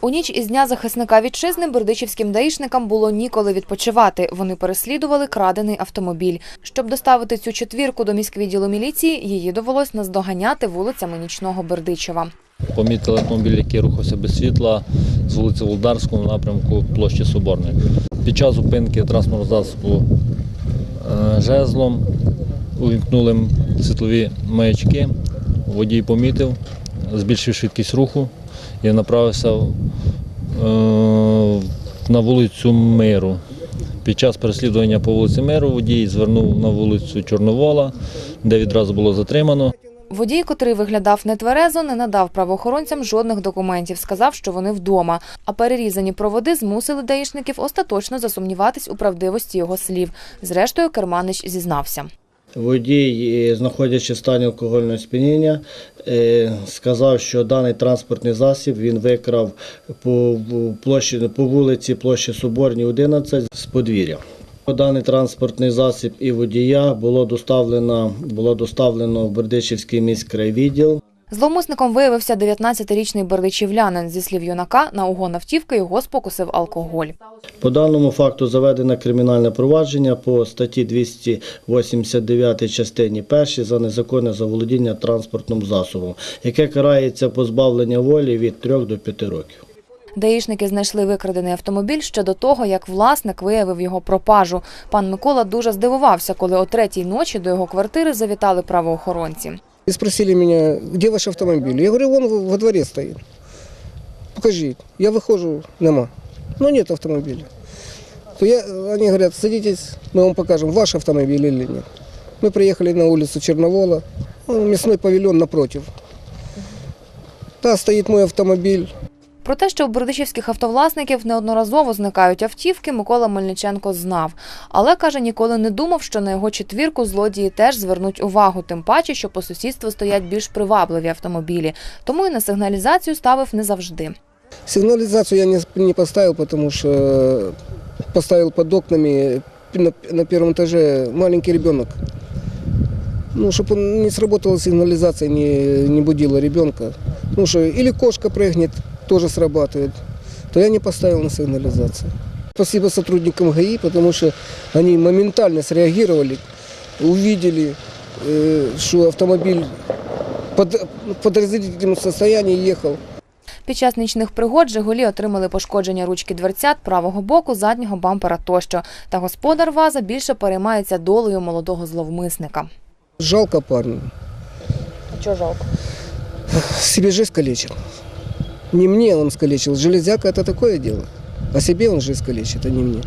У ніч із дня захисника вітчизни бердичівським даїшникам було ніколи відпочивати. Вони переслідували крадений автомобіль. Щоб доставити цю четвірку до міськвідділу міліції, її довелось наздоганяти вулицями нічного Бердичева. Помітили автомобіль, який рухався без світла з вулиці Володарського напрямку площі Соборної. Під час зупинки транспортного засобу е, жезлом увімкнули світлові маячки. Водій помітив, збільшив швидкість руху і направився е, на вулицю Миру. Під час переслідування по вулиці Миру водій звернув на вулицю Чорновола, де відразу було затримано. Водій, котрий виглядав нетверезо, не надав правоохоронцям жодних документів, сказав, що вони вдома. А перерізані проводи змусили даїшників остаточно засумніватись у правдивості його слів. Зрештою, Керманич зізнався. Водій, е, знаходячи в стані алкогольного сп'яніння, е, сказав, що даний транспортний засіб він викрав по площі по вулиці площі Соборній 11 з подвір'я. Даний транспортний засіб і водія було доставлено, було доставлено в Бердичівський міськрайвідділ. Зловмисником виявився 19-річний бердичівлянин. Зі слів юнака, на угон автівки його спокусив алкоголь. По даному факту заведено кримінальне провадження по статті 289 частині 1 за незаконне заволодіння транспортним засобом, яке карається позбавлення волі від 3 до 5 років. Даїшники знайшли викрадений автомобіль ще до того, як власник виявив його пропажу. Пан Микола дуже здивувався, коли о третій ночі до його квартири завітали правоохоронці И спросили меня, где ваш автомобиль? Я говорю, он во- во дворе стоит. Покажи. Я выхожу, нема. Ну нет автомобиля. То я, они говорят, садитесь, мы вам покажем, ваш автомобиль или нет. Мы приехали на улицу Черновола, ну, мясной павильон напротив. Та стоит мой автомобиль. Про те, що у бердичівських автовласників неодноразово зникають автівки, Микола Мельниченко знав. Але, каже, ніколи не думав, що на його четвірку злодії теж звернуть увагу, тим паче, що по сусідству стоять більш привабливі автомобілі. Тому і на сигналізацію ставив не завжди. Сигнализацию я не, не поставил, потому что э, поставил под окнами на, на первом этаже маленький ребенок. Ну, чтобы он не сработала сигнализация, не, не будила ребенка. Ну что, или кошка прыгнет, тоже срабатывает. То я не поставил на сигнализацию. Спасибо сотрудникам ГАИ, потому что они моментально среагировали, увидели, э, что автомобиль под, в подозрительном состоянии ехал. Під час нічних пригод «Жигулі» отримали пошкодження ручки дверцят, правого боку, заднього бампера тощо. Та господар ВАЗа більше переймається долею молодого зловмисника. Жалко парня. Чого жалко? себе жизнь калечил. Не мне он скалечил. Железяка это такое дело. А себе он же скалечит, а не мне.